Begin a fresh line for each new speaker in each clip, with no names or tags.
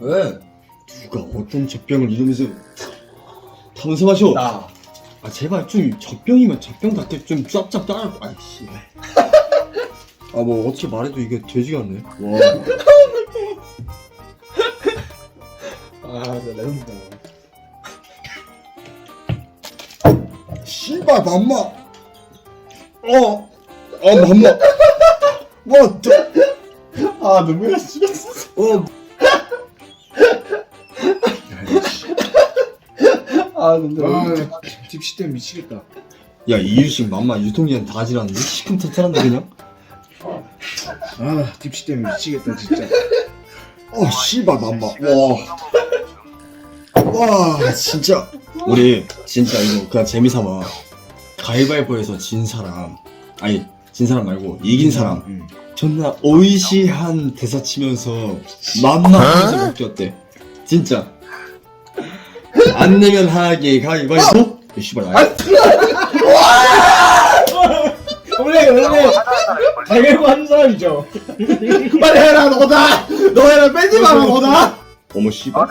왜?
누가 어떤 젖병을 이러면서 타면서 마셔?
나.
아 제발 좀 젖병이면 젖병답게 좀 쫙쫙 따라고 아이씨 아 뭐 어떻게 말해도 이게 되지가 않네 와
아, 진짜 레전드다.
씨발 맘마 어! 어 맘마 뭐 또,
아, 눈물 나서 죽였어.
어
아, 눈물
아,
나.
딥시 때문에 미치겠다.
야 이유식 맘마 유통기한 다 지났는데 시큼탄탄한데 그냥?
아, 딥시 때문에 미치겠다, 진짜.
어 씨발 맘마 와 와 진짜 우리 진짜 이거 그냥 재미삼아 가위바위보에서 진 사람 아니 진 사람 말고 이긴 사람
응.
존나 오이시한 대사 치면서 맘마 하면서 먹기 어때? 진짜 안 내면 하기 가위바위보 이 씨발 아
원래, 원래, 가게고 하는 사람이죠.
빨리 해라, 너다! 너 해라, 빼지 마라, 너다!
어머 씨발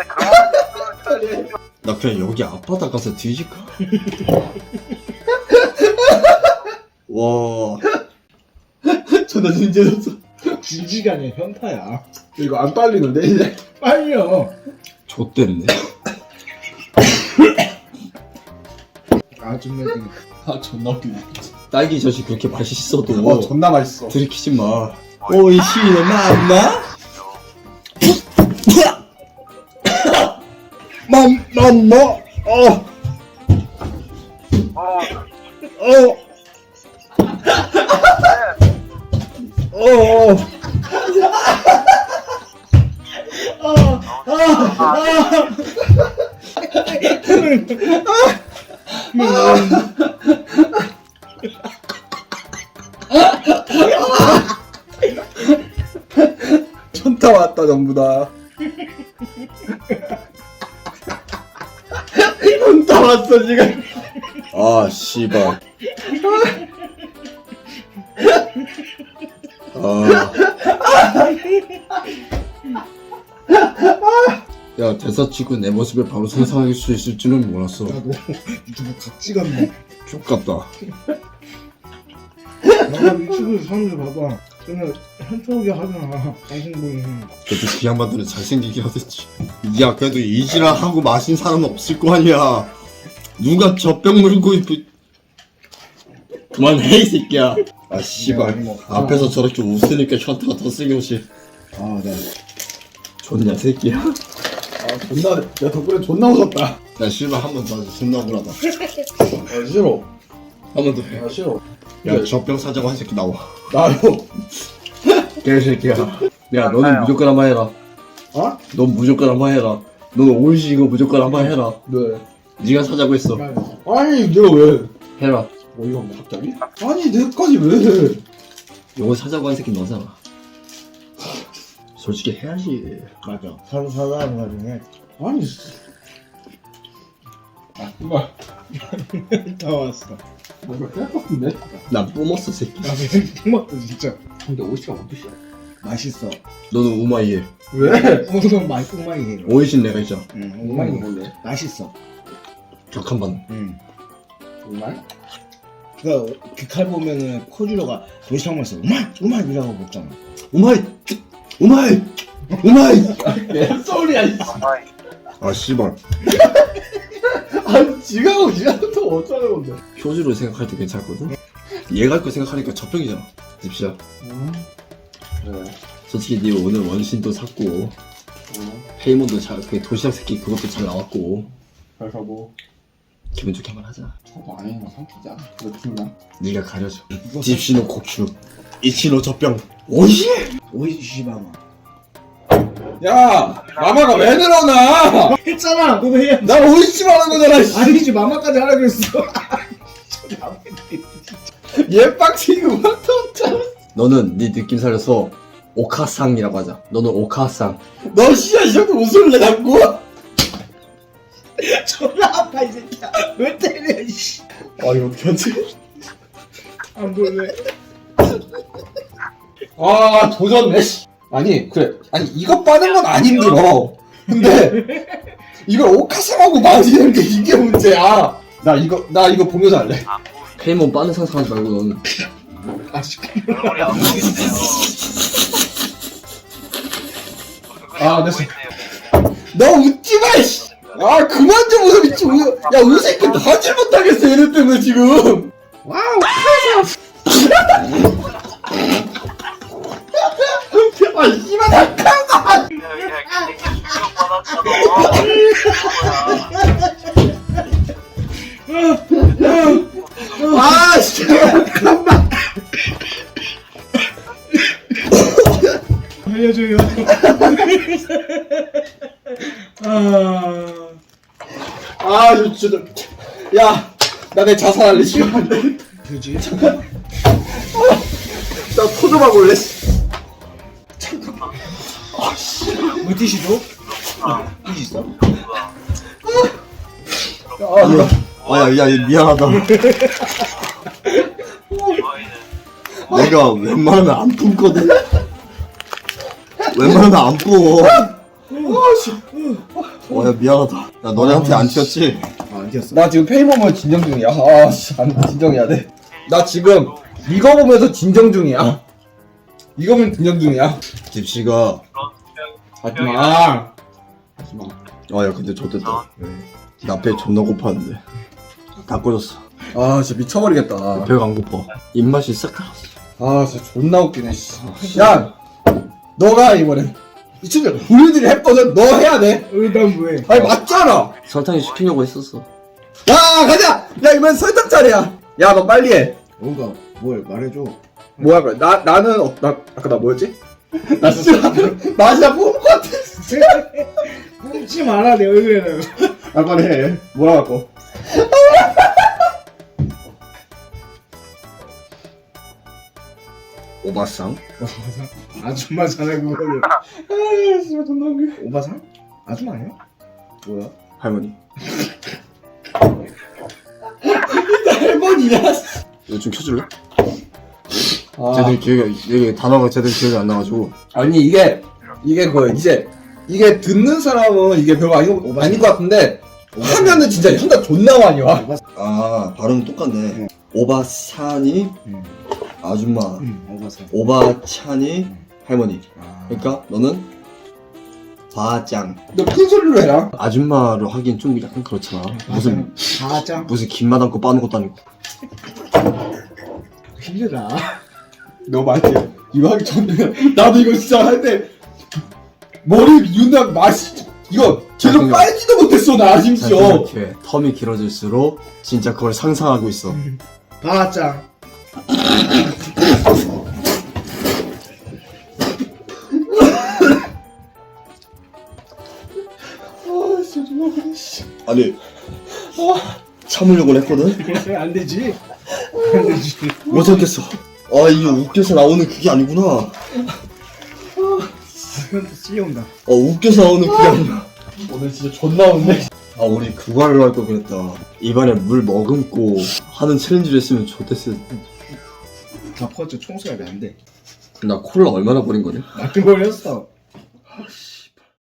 나 그냥 여기 앞바닥 가서 뒤질까? 와
존나 진지해졌어. 진지가 아니라 현타야.
이거 안 빨리는데, 이제?
빨려.
좆됐네
아, 존나 웃기네.
아, 존나 웃기네.
딸기 젖이 그렇게 맛있어도
어, 존나 맛있어.
들이키지 마 오이시는 맘마 맘 맘마 어 어. 어.
천타 왔다, 전부 다. 천타 왔어, 지금.
아, 씨발. 아. 야, 대사 치고 내 모습을 바로 상상할 수 있을 줄은 몰랐어.
나도 유튜브 각 찍었네.
족같다.
나가 유튜브 사람들 봐봐. 그냥 현초하게 하잖아. 방송국에.
그래도 그 양반들은 잘생기긴 하겠지. 야, 그래도 이지라 하고 마신 사람은 없을 거 아니야. 누가 젖병 물고 있... 그만해, 이 새끼야. 아, 씨발.
뭐,
앞에서 저렇게 웃으니까 현타가 더 세게 오지.
아, 네.
좋냐, 새끼야.
아, 존나, 야, 덕분에 존나 웃었다.
야, 씨발, 한 번 더. 존나 억울하다.
아, 싫어.
한 번 더 해.
아, 싫어.
야, 젖병 사자고 한 새끼 나와.
나요.
개새끼야. 야, 너는 무조건 한번 해라.
어?
넌 무조건 한번 해라. 너는 올시 이거 무조건 한번 해라.
네.
네가 사자고 했어.
아니, 내가 왜?
해라.
뭐, 이거 뭐, 갑자기? 아니, 내까지 왜 해?
요거 사자고 한 새끼 너잖아. 솔직히 해야지.
맞아. 서로 사과하는 와중에.
아니, 씨. 아, 정말.
다 왔어.
뭔가 깰것 같은데?
난 뿜었어, 새끼.
나 그냥 뿜었다, 진짜.
근데 오이시가 뭔 뜻이야?
맛있어.
너는 우마이에.
왜?
오늘 많이 뿜마이 해.
오이신 내가 있잖아.
응, 오마이.
몰래.
맛있어.
격한 반.
응.
정말?
그, 그칼 보면은 코주로가 도시락 먹었어. 우만! 우만! 이라고 먹잖아.
우마이! 우마이! 우마이!
개소리야, 이
아, 씨발.
아니, 지가하고 지가한테 어쩌는 건데?
표주로 생각할 때 괜찮거든? 얘가 할거 생각하니까 젖병이잖아. 집시야.
네.
솔직히 니 오늘 원신도 샀고, 페이몬도 잘, 그 도시락 새끼 그것도 잘 나왔고,
그래서 뭐,
기분 좋게 한번 하자.
저도 아닌 거 삼키자. 왜 죽나?
네가 가려줘. 집시노 고추. 이치노 젖병. 오이시!
오이시바마.
야! 마마가 왜 늘어나!
했잖아! 너도 해야
나 오이시 말한 거잖아, 씨.
아니지, 마마까지 하라 그랬어.
얘 빡치고 막터잖아
너는 네 느낌 살려서 오카상이라고 하자. 너는 오카상.
너 씨야, 이 정도 웃을래, 자꾸?
존나 아파, 이 새끼야. 왜 때려, 씨.
아, 이거 어떡하지?
안 볼래.
아, 도졌네, 씨. 아니 그래 아니 이거 빠는 건 안 힘들어 근데 이걸 오카사하고 맞이는 게 이게 문제야 나 이거 나 이거 보면서 할래
페이몬 빠는 상상하지 말고
넌아 됐어 너 웃지마 이씨 아 그만 좀 웃어 미치 웃어 야 웃으니까 하질 못하겠어 얘네 때문에 지금. 와우 아 씨발 잠깐만 아 씨발 잠깐만
알려줘요. 아.
아 진짜 야나 내 자살할래 지금 안돼
그지?
나 토좀 하고 올래
물티슈 줘? 물티슈 있어?
아 이거
아야 야, 야 미안하다 내가 웬만하면 안 품거든 웬만하면 안 부어 와야 미안하다 야 너네한테 안 튀었지?
아, 안 튀었어.
나 지금 페이머먼 진정 중이야. 아, 씨, 안, 진정해야 돼. 나 지금 이거 보면서 진정 중이야. 이거 보면 진정 중이야.
집시가
하지마. 하지마.
아 야 근데 좋됐다 나 배 존나 고팠는데 다 꺼졌어
아, 진짜 미쳐버리겠다.
배가 안 고파 입맛이 싹 달았어
아, 진짜 존나 웃기네, 씨. 야, 너가 이번엔. 이 친구, 우리들이 했거든. 너 해야 돼.
난 왜?
아니, 맞잖아.
설탕이 시키려고 했었어
야, 가자. 야, 이번 설탕 차례야. 야, 너 빨리 해.
뭔가 뭘 말해줘.
뭐할 거야? 나, 나는, 어, 나, 아까 나 뭐였지? 나 진짜, 나 진짜 뽑은 것 같아.
뿜지 마라 내 얼굴에는.
아, 빨리 해. 뭐라고 할 거?
오바상?
아줌마잖아 그거는.
아, 씨발, 존나 웃겨.
오바상? 아줌마 아니야? 뭐야?
할머니
할머니야.
이거 좀 켜줄래?
아,
제대로 기억이 이게 단어가 제대로 기억이 안 나가지고
아니 이게 이게 그 이제 이게 듣는 사람은 이게 별거 아니, 아닌 것 같은데 하면은 진짜 현타 존나 많이 와.
오바상.
아 발음 똑같네 오바산이
응.
아줌마
응. 오바상.
오바찬이 할머니
아.
그러니까 너는 바짱
너 큰 소리로 해라.
아줌마로 하긴 좀 약간 그렇잖아 무슨
가장
무슨 김만 담고 빠는 것도 아니고
힘들다.
너 맞지? 이거 하기 전에 나도 이거 진짜 할 때 머리 윤나 맛이 이거 제대로
생각-
빨지도 못했어 나
잘
심지어.
생각해 텀이 길어질수록 진짜 그걸 상상하고 있어
바짱.
아.
아니 참으려고 했거든
안 되지. 안 되지.
못 참겠어 아 이게 웃겨서 나오는 그게 아니구나
그건 또 쓸려온다.
어 웃겨서 나오는 그게 아니야
오늘 진짜 존나 웃네.
아 우리 그거 하려고 할 걸 그랬다 입안에 물 머금고 하는 챌린지를 했으면 좋댔을
다 퍼져 청소가 안 돼.
나 콜라 얼마나 버린 거냐?
나도 버렸어.